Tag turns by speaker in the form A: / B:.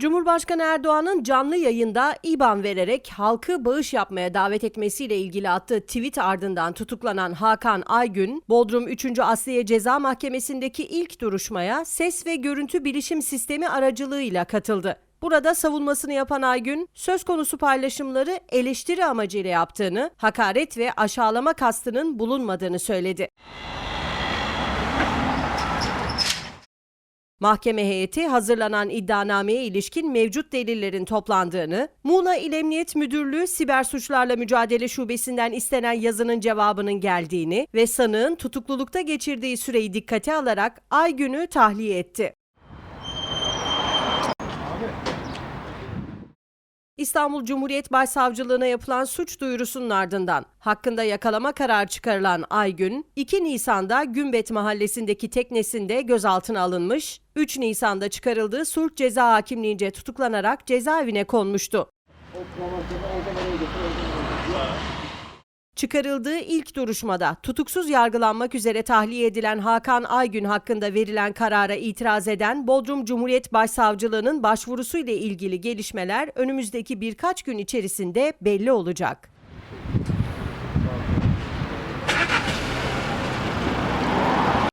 A: Cumhurbaşkanı Erdoğan'ın canlı yayında IBAN vererek halkı bağış yapmaya davet etmesiyle ilgili attığı tweet ardından tutuklanan Hakan Aygün, Bodrum 3. Asliye Ceza Mahkemesi'ndeki ilk duruşmaya ses ve görüntü bilişim sistemi aracılığıyla katıldı. Burada savunmasını yapan Aygün, söz konusu paylaşımları eleştiri amacıyla yaptığını, hakaret ve aşağılama kastının bulunmadığını söyledi. Mahkeme heyeti hazırlanan iddianameye ilişkin mevcut delillerin toplandığını, Muğla İl Emniyet Müdürlüğü Siber Suçlarla Mücadele Şubesi'nden istenen yazının cevabının geldiğini ve sanığın tutuklulukta geçirdiği süreyi dikkate alarak ay günü tahliye etti. İstanbul Cumhuriyet Başsavcılığına yapılan suç duyurusunun ardından hakkında yakalama kararı çıkarılan Aygün, 2 Nisan'da Gümbet Mahallesi'ndeki teknesinde gözaltına alınmış, 3 Nisan'da çıkarıldığı sulh ceza hakimliğince tutuklanarak cezaevine konmuştu. Çıkarıldığı ilk duruşmada tutuksuz yargılanmak üzere tahliye edilen Hakan Aygün hakkında verilen karara itiraz eden Bodrum Cumhuriyet Başsavcılığı'nın başvurusuyla ilgili gelişmeler önümüzdeki birkaç gün içerisinde belli olacak.